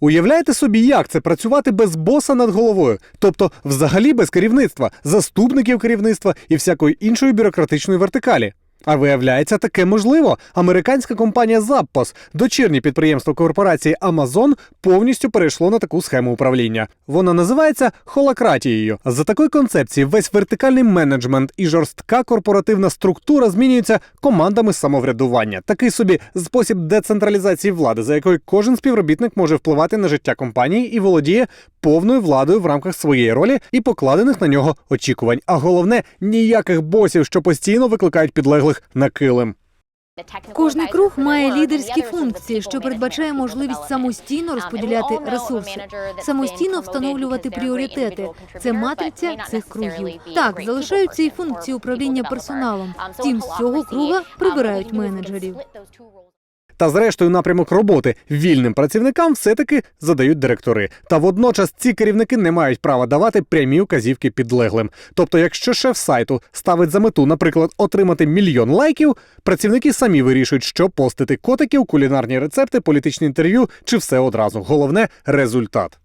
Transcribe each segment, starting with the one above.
Уявляєте собі, як це працювати без боса над головою, тобто взагалі без керівництва, заступників керівництва і всякої іншої бюрократичної вертикалі. А виявляється, таке можливо. Американська компанія Zappos, дочірнє підприємство корпорації Amazon, повністю перейшло на таку схему управління. Вона називається холакратією. За такої концепції весь вертикальний менеджмент і жорстка корпоративна структура змінюються командами самоврядування. Такий собі спосіб децентралізації влади, за якою кожен співробітник може впливати на життя компанії і володіє повною владою в рамках своєї ролі і покладених на нього очікувань. А головне ніяких босів, що постійно викликають підлеглих на килим. Кожний круг має лідерські функції, що передбачає можливість самостійно розподіляти ресурси, самостійно встановлювати пріоритети. Це матриця цих кругів. Так, залишаються і функції управління персоналом. Втім, з цього круга прибирають менеджерів. Та зрештою напрямок роботи вільним працівникам все-таки задають директори. Та водночас ці керівники не мають права давати прямі указівки підлеглим. Тобто, якщо шеф сайту ставить за мету, наприклад, отримати мільйон лайків, працівники самі вирішують, що постити котиків, кулінарні рецепти, політичні інтерв'ю чи все одразу. Головне результат.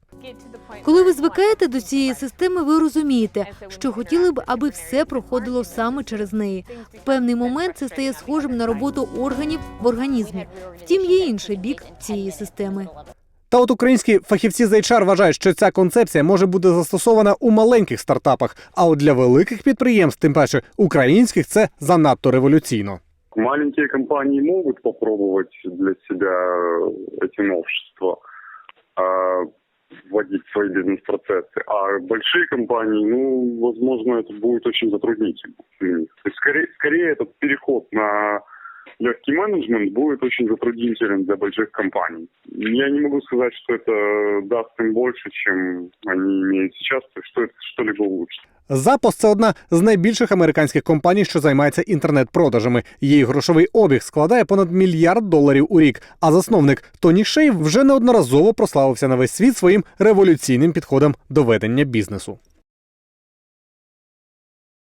Коли ви звикаєте до цієї системи, ви розумієте, що хотіли б, аби все проходило саме через неї. В певний момент це стає схожим на роботу органів в організмі. Втім, є інший бік цієї системи. Та от українські фахівці з HR вважають, що ця концепція може бути застосована у маленьких стартапах, а от для великих підприємств, тим паче українських, це занадто революційно. Маленькие компании могут попробовать для себя эти новшества, а, вводить свои бизнес-процессы. А большие компании, ну, возможно, это будет очень затруднительно для. То есть, скорее, скорее этот переход на легкий менеджмент будет очень затруднителен для больших компаний. Я не могу сказать, что это даст им больше, чем они имеют сейчас, то есть что это Запос це одна з найбільших американських компаній, що займається інтернет-продажами. Її грошовий обіг складає понад мільярд доларів у рік. А засновник Тоні Шей вже неодноразово прославився на весь світ своїм революційним підходом до ведення бізнесу.